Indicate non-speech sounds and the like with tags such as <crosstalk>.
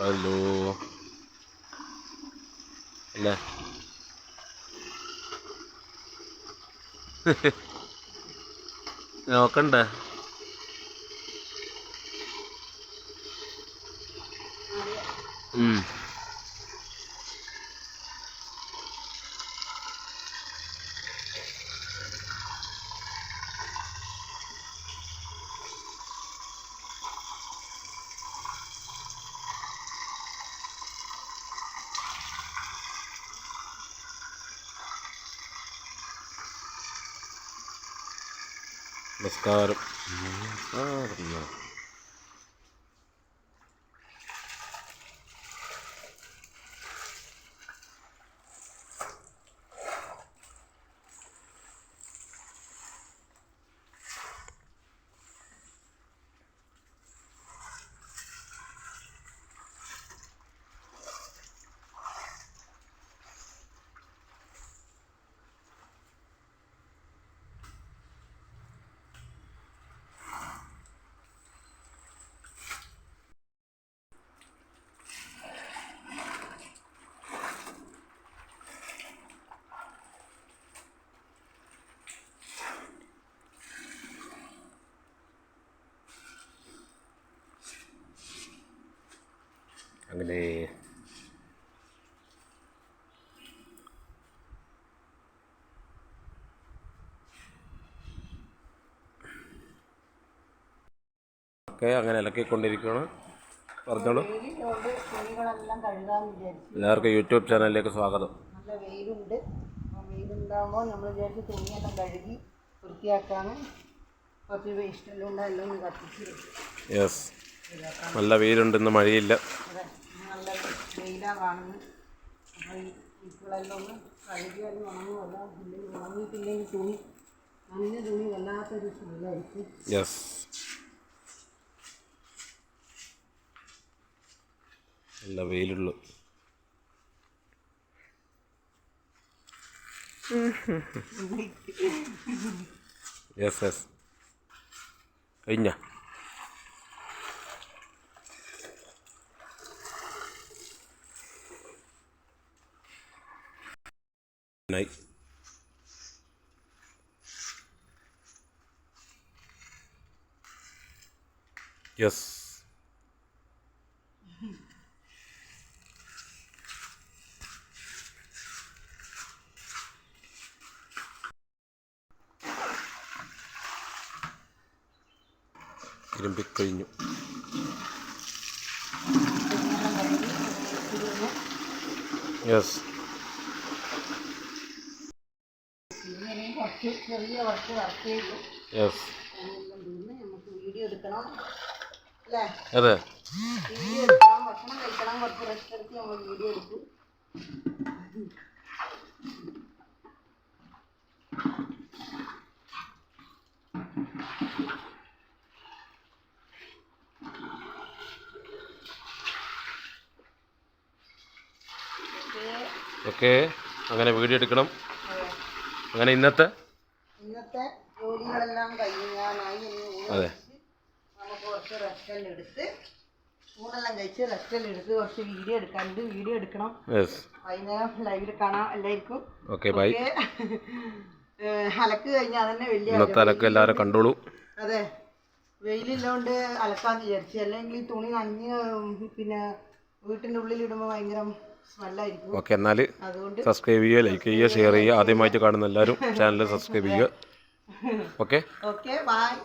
Hello അല്ലേ നോക്കണ്ടേ. ഉം. നമസ്കാരം. അങ്ങനെ ഒക്കെ അങ്ങനെ ഇളക്കിക്കൊണ്ടിരിക്കുകയാണ്. പറഞ്ഞോളൂ. എല്ലാവർക്കും യൂട്യൂബ് ചാനലിലേക്ക് സ്വാഗതം. നല്ല വെയിലുണ്ട്. വെയിലുണ്ടാകുമ്പോൾ നമ്മൾ വിചാരിച്ച് തുണിയെല്ലാം കഴുകി വൃത്തിയാക്കാണ്. കുറച്ച് വേസ്റ്റെല്ലാം ഉണ്ട് എല്ലാം കത്തിച്ച് യെസ് നല്ല വെയിലുണ്ട് ഇന്ന് മഴയില്ല. വെയിലാണ് കാണുന്നത് അപ്പോൾ ഈ ഇപ്പോഴെല്ലാം ഒന്ന് കഴുകിയാലും ഉണങ്ങുമല്ല ഇല്ലെങ്കിൽ ഉണങ്ങിയിട്ടില്ലെങ്കിൽ തുണി നനഞ്ഞ തുണി വല്ലാത്തൊരു സ്മെല്ലായിരിക്കും. യെസ് നല്ല വെയിലുള്ളു. യെസ് യെസ് കഴിഞ്ഞ? നൈ യെസ് ഇരുമ്പിക്കഴിഞ്ഞു. തുണിയെല്ലാം കഴുകി തിരിഞ്ഞ് യെസ് ചെറിയ കുറച്ച് വർക്ക് ചെയ്തു നമുക്ക് വീഡിയോ എടുക്കണം. അല്ലേ? അതെ. വീഡിയോ എടുക്കണം ഭക്ഷണം കഴിക്കണം കുറച്ച് റെസ്റ്റ് എടുത്ത് നമ്മൾ വീഡിയോ എടുക്കും. ഓക്കെ അങ്ങനെ വീഡിയോ എടുക്കണം. അങ്ങനെ ഇന്നത്തെ ഇന്നത്തെ ജോലികളെല്ലാം കഴിയാനായി അതെ. നമുക്ക് കുറച്ച് റെസ്റ്റെല്ലാം എടുത്ത് ഊണെല്ലാം കഴിച്ച് റെസ്റ്റെല്ലാം എടുത്ത് കുറച്ച് വീഡിയോ എടുക്കാനുണ്ട് വീഡിയോ എടുക്കണം? വൈകുന്നേരം ലൈവിൽ കാണാം എല്ലാവർക്കും. ഓക്കെ. ബൈ <laughs> അലക്ക് കഴിഞ്ഞാൽ അതന്നെ വലിയ ഇന്നത്തെ അലക്ക്. എല്ലാവരും കണ്ടോളൂ. അതെ. വെയിലില്ലോണ്ട് അലക്കാന്ന് വിചാരിച്ചു. അല്ലെങ്കിൽ തുണി നഞ്ഞ് പിന്നെ വീട്ടിന്റെ ഉള്ളിൽ ഇടുമ്പോൾ ഭയങ്കര ഓക്കെ എന്നാൽ സബ്സ്ക്രൈബ് ചെയ്യുക ലൈക്ക് ചെയ്യുക ഷെയർ ചെയ്യുക. ആദ്യമായിട്ട് കാണുന്ന എല്ലാവരും ചാനൽ സബ്സ്ക്രൈബ് ചെയ്യുക. Okay okay bye